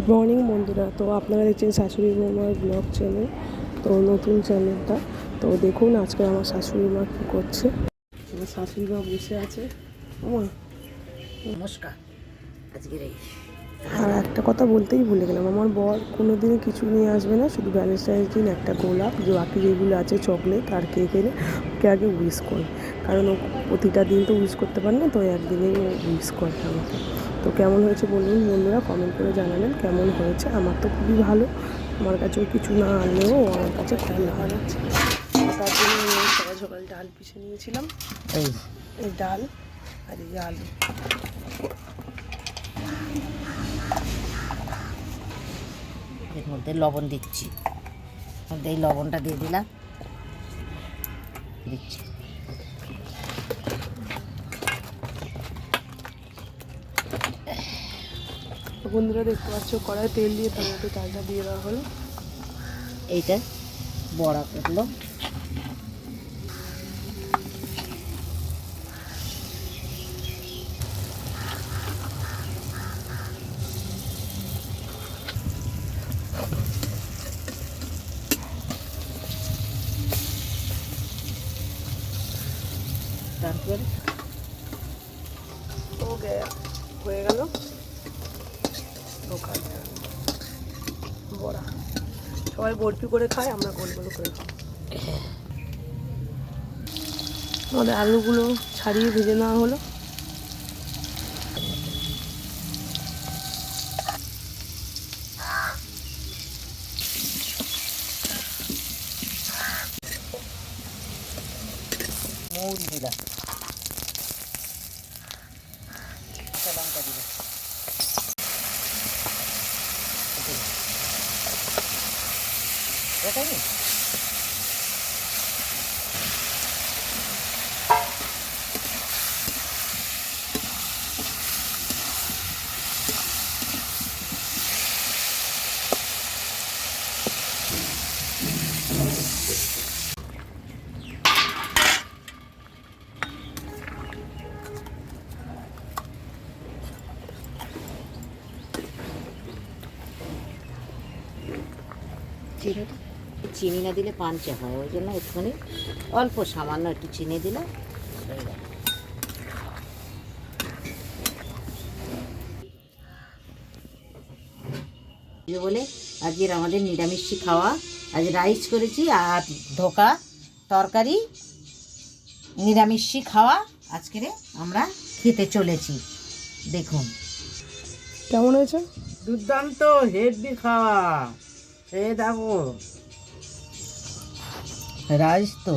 Good morning বন্ধুরা। তো আপনারা দেখছেন শাশুড়ি বৌমার ব্লগ চ্যানেল তো নতুন চ্যানেলটা তো দেখুন আজকে আমার শাশুড়ি মা কী করছে। আমার শাশুড়ি মা বসে আছে। আমার নমস্কার। আজকের এই আর একটা কথা বলতেই ভুলে গেলাম। আমার বর কোনো দিনই কিছু নিয়ে আসবে না শুধু ভ্যালেন্টাইন্স দিন একটা গোলাপ যে বাকি যেগুলো আছে চকলেট আর কেক এনে ওকে আগে উইশ করে। কারণ ও প্রতিটা দিন তো উইশ করতে পারে না তো একদিনেই ও উইশ করে আমাকে। তো কেমন হয়েছে বলুন বন্ধুরা কমেন্ট করে জানালেন কেমন হয়েছে। আমার তো খুবই ভালো আমার কাছেও কিছু না আনলেও আমার কাছে খুব ভালো। তার জন্য সকাল সকাল ডাল পিষে নিয়েছিলাম। এই ডাল আর এই আলু। মধ্যে লবণ দিচ্ছি। মধ্যে এই লবণটা দিয়ে দিলাম। দিচ্ছি। বন্ধুরা দেখতে পাচ্ছ কড়াই তেল দিয়ে টমেটো চালটা দিয়ে দেওয়া হলো। এইটা বড়া করল। তারপর ওকে হয়ে গেল। বড়া। সবাই বরফি করে খায় আমরা গোল গোল করে খাই আমাদের আলুগুলো ছাড়িয়ে ভেজে নেওয়া হলো। uli nila. Isa lang ka nila. Okay. Kaya kayo. চিনি চিনি না দিলে পাঞ্চে হয় ওই জন্য একটুখানি অল্প সামান্য একটু চিনি দিলে হয়ে গেল। বলে আজকের আমাদের নিরামিষি খাওয়া। আজ রাইস করেছি আর ধোকা তরকারি নিরামিষি খাওয়া। আজকের আমরা খেতে চলেছি। দেখুন। কেমন হয়েছে? দুর্দান্ত হেভি খাওয়া। এ দেখো রাইস তো।